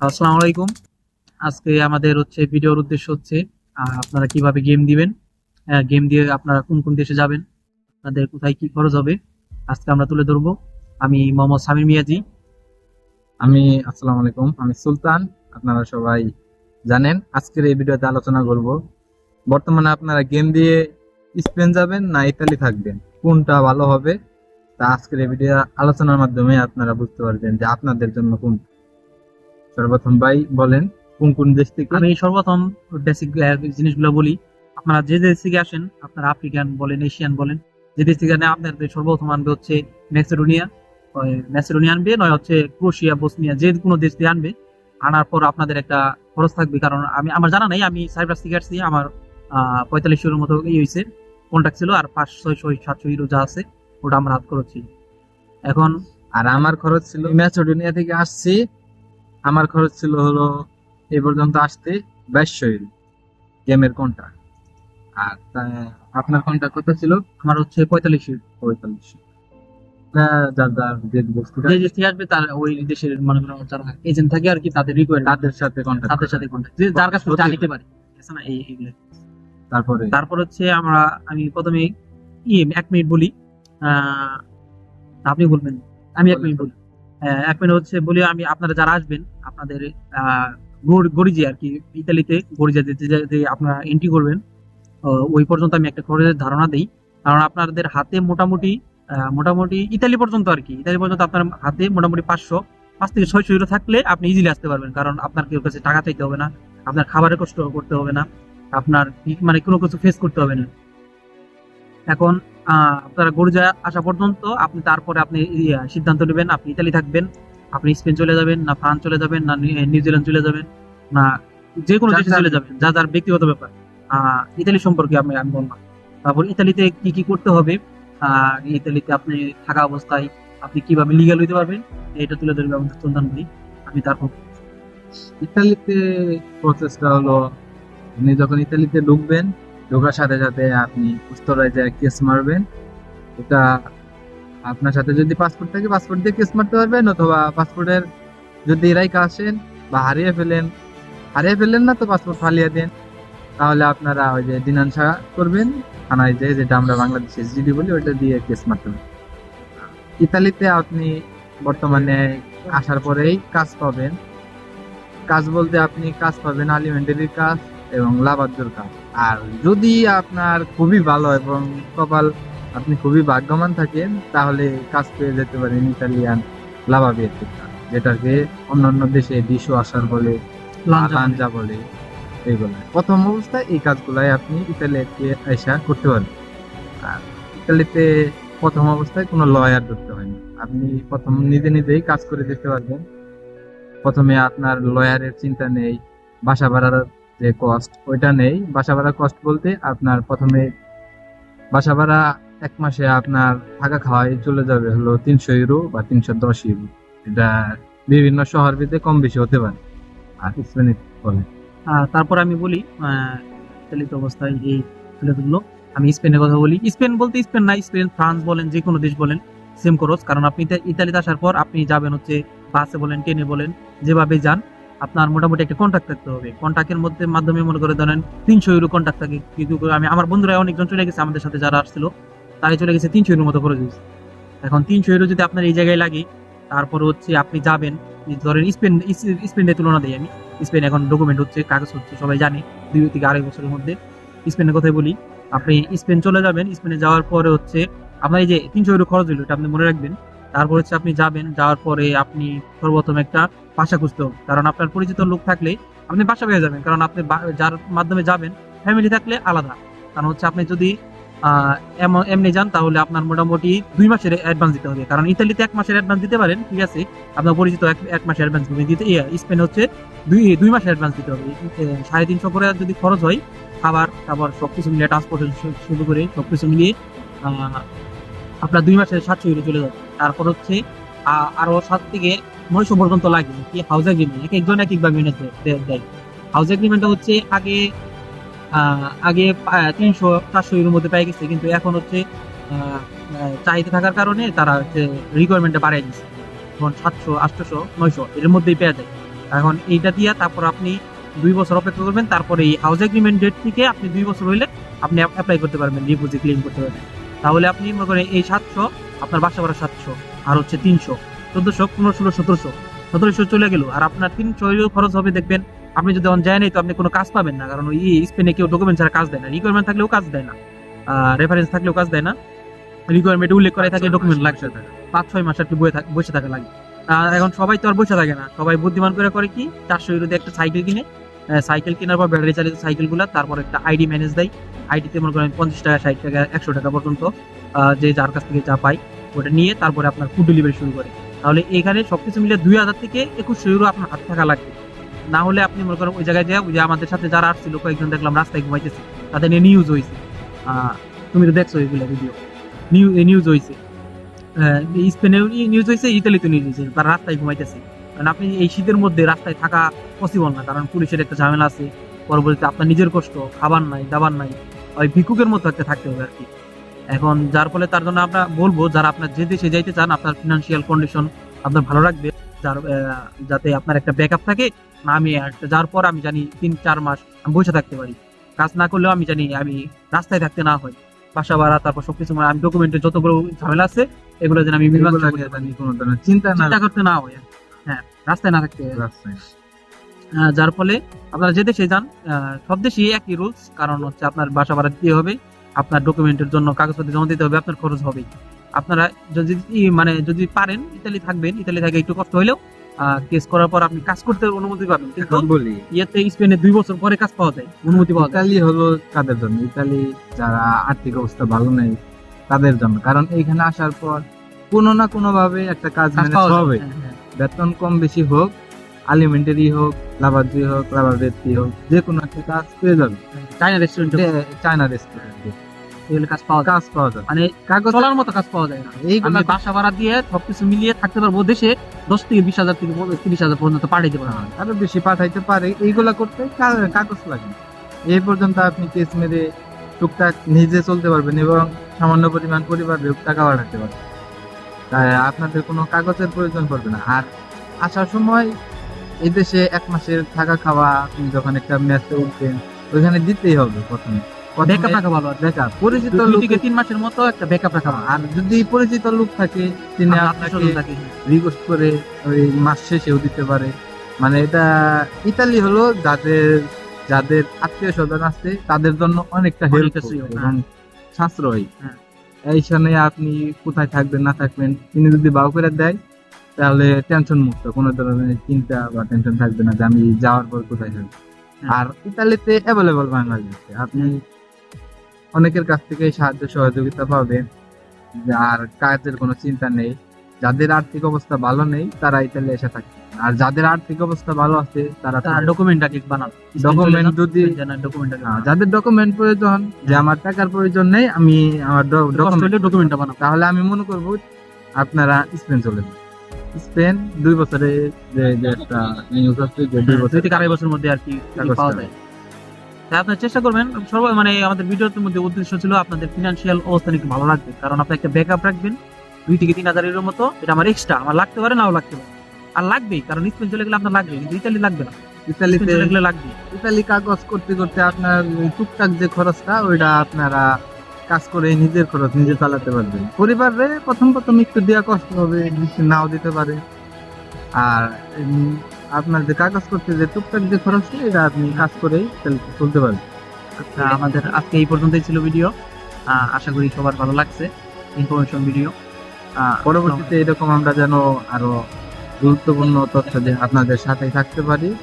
আসসালামু আলাইকুম। আজকে আমাদের হচ্ছে ভিডিওর উদ্দেশ্য হচ্ছে আপনারা কীভাবে গেম দিবেন গেম দিয়ে আপনারা কোন কোন দেশে যাবেন, আপনাদের কোথায় কি খরচ হবে, আজকে আমরা তুলে ধরবো। আমি মোহাম্মদ সামির মিয়াজি। আমি, আসসালামু আলাইকুম, আমি সুলতান, আপনারা সবাই জানেন। আজকের এই ভিডিওতে আলোচনা করব, বর্তমানে আপনারা গেম দিয়ে স্পেন যাবেন না ইতালি থাকবেন, কোনটা ভালো হবে, তা আজকের এই ভিডিও আলোচনার মাধ্যমে আপনারা বুঝতে পারবেন যে আপনাদের জন্য কোন সর্বপ্রথম ভাই বলেন কোন কোন দেশ থেকে? আমি সর্বপ্রথম বেসিক জিনিসগুলো বলি। আপনারা যে দেশ থেকে আসেন আপনারা আফ্রিকান বলেন এশিয়ান বলেন যে দেশ থেকে আপনাদের সর্বপ্রথম আনবে হচ্ছে ম্যাসেডোনিয়া ম্যাসেডোনিয়া আনবে নয় হচ্ছে ক্রোশিয়া বসনিয়া যে কোনো দেশ দিয়ে আনবে। আনার পর আপনাদের একটা খরচ থাকবে কারণ আমি আমার জানা নাই আমি সাইপ্রাস থেকে আসছি আমার পঁয়তাল্লিশ ইউরোর মতো ই হয়েছে কন্ট্যাক্ট ছিল আর পাঁচ ছয়শো সাতশো ইউরো যা আছে ওটা আমার হাত খরচ ছিল। এখন আর আমার খরচ ছিল ম্যাসেডোনিয়া থেকে আসছি আমার খরচ ছিল হলো এ পর্যন্ত আসতে বাইশশো গেমের কোনটা? আর আপনার কোনটা কত ছিল? আমার হচ্ছে পঁয়তাল্লিশ পঁয়তাল্লিশ যার যার যে বস্তুটা যে দেশ আসবে তার ওই দেশের মনে করেন যারা এজেন্ট থাকে আর কি তাদের সাথে কন্ট্যাক্ট তাদের সাথে কন্ট্যাক্ট যে যার কাছে যা নিতে পারে। না এই এইগুলো। তারপরে? তারপর হচ্ছে আমরা আমি প্রথমে ই এক মিনিট বলি। আপনি বলবেন। আমি এক মিনিট বলি। এক মিনিট হচ্ছে বলি আমি আপনারা যারা আসবেন, আপনাদের গরিজি আর কি, ইতালিতে গরিজা যেতে যে- আপনারা এন্ট্রি করবেন ওই পর্যন্ত আমি একটা খরচের ধারণা দিই। কারণ আপনাদের হাতে মোটামুটি মোটামুটি ইতালি পর্যন্ত আর কি, ইতালি পর্যন্ত আপনার হাতে মোটামুটি পাঁচশো, পাঁচ থেকে ছয়শো ইউরো থাকলে আপনি ইজিলি আসতে পারবেন। কারণ আপনার কেউ কাছে টাকা চাইতে হবে না, আপনার খাবারের কষ্ট করতে হবে না, আপনার মানে কোনো কিছু ফেস করতে হবে না। এখন আপনারা গরুজা আসা পর্যন্ত আপনি তারপরে আপনি সিদ্ধান্ত নেবেন আপনি ইতালি থাকবেন আপনি স্পেন চলে যাবেন না ফ্রান্স চলে যাবেন না নিউজিল্যান্ড চলে যাবেন না যে কোনো দেশে চলে যাবেন যা যার ব্যক্তিগত ব্যাপার। ইতালি সম্পর্কে আমি আমি বললাম। তারপর ইতালিতে কি কি করতে হবে? আর ইতালিতে আপনি থাকা অবস্থায় আপনি কীভাবে লিগাল হইতে পারবেন? এটা তুলে ধরবে আমাদের সন্ধান করি আমি তারপর ইতালিতে প্রসেসটা হলো আপনি যখন ইতালিতে ঢুকবেন ঢোকার সাথে সাথে আপনি উস্তরায় যে কেস মারবেন এটা আপনার সাথে যদি পাসপোর্ট থাকে পাসপোর্ট দিয়ে কেস মারতে পারবেন, অথবা পাসপোর্টের যদি রাইকা আসেন বা হারিয়ে ফেলেন, হারিয়ে ফেললেন না তো পাসপোর্ট ফালিয়ে দেন, তাহলে আপনারা ওই যে দিনাংসা করবেন, থানায় যে যেটা আমরা বাংলাদেশে এসডিডি বলি, ওইটা দিয়ে কেস মারতে ইতালিতে আপনি বর্তমানে আসার পরেই কাজ পাবেন। কাজ বলতে আপনি কাজ পাবেন আলিমেন্টারি কাজ এবং লাভার কাজ আর যদি আপনার খুবই ভালো এবং কপাল আপনি খুবই ভাগ্যবান থাকেন তাহলে কাজ পেয়ে যেতে পারেন ইতালিয়ান লাভাবিয়ের কাজ যেটাকে অন্যান্য দেশে ডিশো আসার বলে লাঞ্জা বলে এইগুলো। প্রথম অবস্থায় এই কাজগুলাই আপনি ইতালিতে এসা করতে পারবেন। আর ইতালিতে প্রথম অবস্থায় কোনো লয়ার ধরতে হয় না। আপনি প্রথম নিজে নিজেই কাজ করে দিতে পারবেন। প্রথমে আপনার লয়ারের চিন্তা নেই বাসা ভাড়ার যে কস্ট ওইটা নেই। বাসা ভাড়া কস্ট বলতে আপনার প্রথমে বাসা ভাড়া এক মাসে আপনার থাকা খাওয়াই চলে যাবে হলো তিনশো ইউরো বা তিনশো দশ ইউরো এটা বিভিন্ন শহর ভিত্তি কম বেশি হতে পারে। আর স্পেনে বলে। তারপর আমি বলি ইতালিতে অবস্থায় এই তুলে আমি স্পেনের কথা বলি। স্পেন বলতে স্পেন না স্পেন ফ্রান্স বলেন, যে কোনো দেশ বলেন সেম খরচ কারণ আপনি ইতালিতে আসার পর আপনি যাবেন হচ্ছে বাসে বলেন ট্রেনে বলেন, যেভাবে যান আপনার মোটামুটি একটা কন্ট্যাক্ট থাকতে হবে। কন্ট্যাক্টের মধ্যে মাধ্যমে মনে করে ধরেন তিনশো ইউরো কন্ট্যাক্ট থাকে। কিন্তু আমি, আমার বন্ধুরা অনেকজন চলে গেছে আমাদের সাথে যারা আসছিল। তারাই চলে গেছে তিনশো ইউরো মতো হয়েছে এখন তিনশো ইউরো যদি আপনার এই জায়গায় লাগে, তারপর হচ্ছে আপনি যাবেন। ধরেন স্পেন স্পেনের তুলনা দিই আমি। স্পেন এখন ডকুমেন্ট হচ্ছে, কাগজ হচ্ছে, সবাই জানে। দুই থেকে আড়াই বছরের মধ্যে। স্পেনের কথাই বলি। আপনি স্পেন চলে যাবেন। স্পেনে যাওয়ার পরে হচ্ছে আপনার এই যে তিনশো ইউরো খরচ হলো এটা আপনি মনে রাখবেন। তারপর হচ্ছে আপনি যাবেন যাওয়ার পরে আপনি সর্বপ্রথম একটা বাসা খুঁজতে হবে। কারণ আপনার পরিচিত লোক থাকলে আপনি বাসা পেয়ে যাবেন। কারণ আপনি যার মাধ্যমে যাবেন ফ্যামিলি থাকলে আলাদা। কারণ হচ্ছে আপনি যদি এমনি যান তাহলে আপনার মোটামুটি দুই মাসের অ্যাডভান্স দিতে হবে। কারণ ইতালিতে এক মাসের অ্যাডভান্স দিতে পারেন ঠিক আছে? আপনার পরিচিত এক এক মাসের অ্যাডভান্স দিতে ইয়ে, স্পেনে হচ্ছে দুই দুই মাসের অ্যাডভান্স দিতে হবে। সাড়ে তিনশো করে যদি খরচ হয় খাবার তারপর সবকিছু মিলিয়ে ট্রান্সপোর্ট শুরু করে সবকিছু মিলিয়ে আহ, আপনার দুই মাসের সাতশো ইউরো চলে যাবে। তারপর হচ্ছে আরও সাত থেকে নয়শো পর্যন্ত লাগে কি হাউস এগ্রিমেন্ট এক একজন এক একবার মেনে দেয়- হাউস এগ্রিমেন্টটা হচ্ছে আগে আগে তিনশো, চারশো ইউরোর মধ্যে পেয়ে গেছে। কিন্তু এখন হচ্ছে চাহিদা থাকার কারণে তারা হচ্ছে রিকোয়ারমেন্টটা বাড়াই দিচ্ছে যেমন সাতশো, আটশোশো, নয়শো এর মধ্যেই পেয়ে যায়। এখন এইটা দিয়া তারপর আপনি দুই বছর অপেক্ষা করবেন। তারপরে এই হাউস এগ্রিমেন্ট ডেট থেকে আপনি দুই বছর হইলে আপনি অ্যাপ্লাই করতে পারবেন রিপোজি ক্লেম করতে পারবেন। তাহলে আপনি মনে করেন এই সাতশো আপনার বাসা ভাড়া সাতশো আর হচ্ছে তিনশো। চোদ্দশো পনেরো ষোলো সতেরোশো। সতেরোশো চলে গেল আর আপনার তিনশো খরচ হবে দেখবেন। আপনি যদি অন যায় নাই তো আপনি কোনো কাজ পাবেন না কারণ ওই স্পেনে কেউ ডকুমেন্ট ছাড়া কাজ দেয় না। রিকোয়ারমেন্ট থাকলেও কাজ দেয় না। রেফারেন্স থাকলেও কাজ দেয় না। রিকোয়ারমেন্ট উল্লেখ করে থাকে ডকুমেন্ট লাগছে পাঁচ ছয় মাস আর কি বসে থাক- লাগে। এখন সবাই তো আর বসে থাকে না। সবাই বুদ্ধিমান করে করে কি? চারশো ইউরোতে একটা সাইকেল কিনে সাইকেল কেনার পর ব্যাটারি চালিত সাইকেলগুলো তারপর একটা আইডি ম্যানেজ দেয়। আইডিতে মনে করেন পঞ্চাশ টাকা, ষাট টাকা, একশো টাকা পর্যন্ত যে যার কাছ থেকে যা পাই, ওটা নিয়ে তারপরে আপনার ফুড ডেলিভারি শুরু করে। তাহলে এখানে সবকিছু মিলে দুই হাজার থেকে একুশশো ইউরো আপনার হাত থাকা লাগবে। না হলে আপনি মনে করেন ওই জায়গায় যে ওই যে আমাদের সাথে যারা আসছিল, কয়েকজন দেখলাম রাস্তায় ঘুমাইতেছে, তাদের নিয়ে নিউজ হয়েছে তুমি তো দেখছ এগুলো ভিডিও নিউজ হয়েছে স্পেনেও নিউজ হয়েছে ইতালিতে নিউজ হয়েছে তারা রাস্তায় ঘুমাইতেছে। কারণ আপনি এই শীতের মধ্যে রাস্তায় থাকা পসিবল না, কারণ পুলিশের একটা ঝামেলা আছে। পরবর্তীতে আপনার নিজের কষ্ট, খাবার নাই, দাবার নাই। ওই ভিক্ষুকের মতো একটা থাকতে হবে আর কি। এখন যার ফলে তার জন্য আমরা বলব যারা আপনার যে দেশে যাইতে চান আপনার ফিনান্সিয়াল কন্ডিশন আপনার ভালো রাখবে যার যাতে আপনার একটা ব্যাকআপ থাকে না আমি যার পর আমি জানি তিন চার মাস আমি বসে থাকতে পারি। কাজ না করলেও আমি জানি আমি রাস্তায় থাকতে না হয়। বাসা ভাড়া তারপর সবকিছু মানে আমি ডকুমেন্টের যতগুলো ঝামেলা আছে এগুলো যেন আমি মীমাংসা এগুলো করতে পারি। কোনো ধরনের চিন্তা না চিন্তা করতে না হয়। হ্যাঁ রাস্তায় না থাকতে রাস্তায়। যার ফলে আপনারা যে দেশে যান সব দেশেই একই রুলস কারণ হচ্ছে আপনার বাসা ভাড়া দিতে হবে আপনার ডকুমেন্টের জন্য কাগজপত্র জমা দিতে হবে আপনার খরচ হবে আপনারা যদি মানে যদি পারেন ইতালি থাকবেন ইতালি থাকে একটু কষ্ট হলেও কেস করার পর আপনি কাজ করতে অনুমতি পাবেন। কিন্তু বলি। ইয়েতে স্পেনে দুই বছর পরে কাজ পাওয়া যায় অনুমতি পাওয়া ইতালি হলো কাদের জন্য? ইতালি যারা আর্থিক অবস্থা ভালো নেই তাদের জন্য। কারণ এইখানে আসার পর কোনো না কোনো ভাবে একটা কাজ হবে। হ্যাঁ, হ্যাঁ। বেতন কম বেশি হোক আলিমেন্টারি হোক লাভার্জি হোক লাভার ব্যক্তি হোক যে কোনো একটা কাজ পেয়ে যাবে। চায়না রেস্টুরেন্টে চায়না রেস্টুরেন্টে কাজ পাওয়া কাজ পাওয়া মানে কাগজ চলার মতো কাজ পাওয়া যায় না। আমি বাসা ভাড়া দিয়ে সবকিছু মিলিয়ে থাকতে পারব দেশে দশ থেকে বিশ হাজার থেকে তিরিশ হাজার পর্যন্ত আরও বেশি পাঠাইতে পারে। এইগুলা করতে কাগজ লাগে। এই পর্যন্ত আপনি কেস মেরে টুকটাক নিজে চলতে পারবেন এবং সামান্য পরিমাণ পরিবারের টাকা পাঠাতে পারবেন। তাই আপনাদের কোনো কাগজের প্রয়োজন পড়বে না। আর আসার সময় এই দেশে এক মাসের থাকা খাওয়া আপনি যখন একটা ম্যাচে উঠবেন ওইখানে দিতেই হবে প্রথমে। ব্যাকআপ রাখা ভালো ব্যাকআপ পরিচিত দুই লোক তিন মাসের মতো একটা ব্যাকআপ রাখা আর যদি পরিচিত লোক থাকে তিনি আপনাকে। রিকোয়েস্ট করে ওই মাস শেষেও দিতে পারে। মানে এটা ইতালি হলো যাদের যাদের আত্মীয় স্বজন আছে তাদের জন্য অনেকটা হেল্প এবং সাশ্রয়ী। হ্যাঁ। এইখানে আপনি কোথায় থাকবেন না থাকবেন তিনি যদি বাউ করে দেয় তাহলে টেনশন মুক্ত কোনো ধরনের চিন্তা বা টেনশন থাকবে না যে আমি যাওয়ার পর কোথায় থাকব হ্যাঁ। আর ইতালিতে অ্যাভেলেবল বাংলাদেশ আপনি অনেকের কাছ থেকে সাহায্য সহযোগিতা পাবেন। আর কাজের কোনো চিন্তা নেই যাদের আর্থিক অবস্থা ভালো নেই তারা ইতালি এসে থাকে আর যাদের আর্থিক অবস্থা ভালো আছে তারা তারা ডকুমেন্ট আগে বানান ডকুমেন্ট যদি ডকুমেন্ট আগে যাদের ডকুমেন্ট প্রয়োজন যে আমার টাকার প্রয়োজন নেই আমি আমার ডকুমেন্ট ডকুমেন্টটা বানান তাহলে আমি মনে করব আপনারা স্পেন চলে যান। স্পেন দুই বছরে যে যে একটা নিউজ যে দুই বছর থেকে আড়াই বছরের মধ্যে আর কি পাওয়া যায়। তাই আপনার চেষ্টা করবেন সর্ব মানে আমাদের ভিডিওর মধ্যে উদ্দেশ্য ছিল আপনাদের ফিনান্সিয়াল অবস্থান একটু ভালো রাখবে কারণ আপনি একটা ব্যাকআপ রাখবেন দুই থেকে তিন হাজার এর মতো এটা আমার এক্সট্রা আমার লাগতে পারে নাও লাগতে পারে। আর লাগবেই কারণ স্পেন চলে গেলে আপনার লাগবে কিন্তু ইতালি লাগবে না। ইতালিতে লাগবে। ইতালি কাগজ করতে করতে আপনার টুকটাক যে খরচটা ওইটা আপনারা কাজ করে নিজের খরচ নিজে চালাতে পারবেন পরিবারে প্রথম প্রথম একটু দেওয়া কষ্ট হবে নাও দিতে পারে। আর আপনার যে কাগজ করতে যে টুকটাক যে খরচটা এটা আপনি কাজ করেই চাল- চলতে পারবেন। আচ্ছা আমাদের আজকে এই পর্যন্তই ছিল ভিডিও। আশা করি সবার ভালো লাগছে ইনফরমেশন ভিডিও। পরবর্তীতে এরকম আমরা যেন আরও গুরুত্বপূর্ণ তথ্য যে আপনাদের সাথে থাকতে পারি।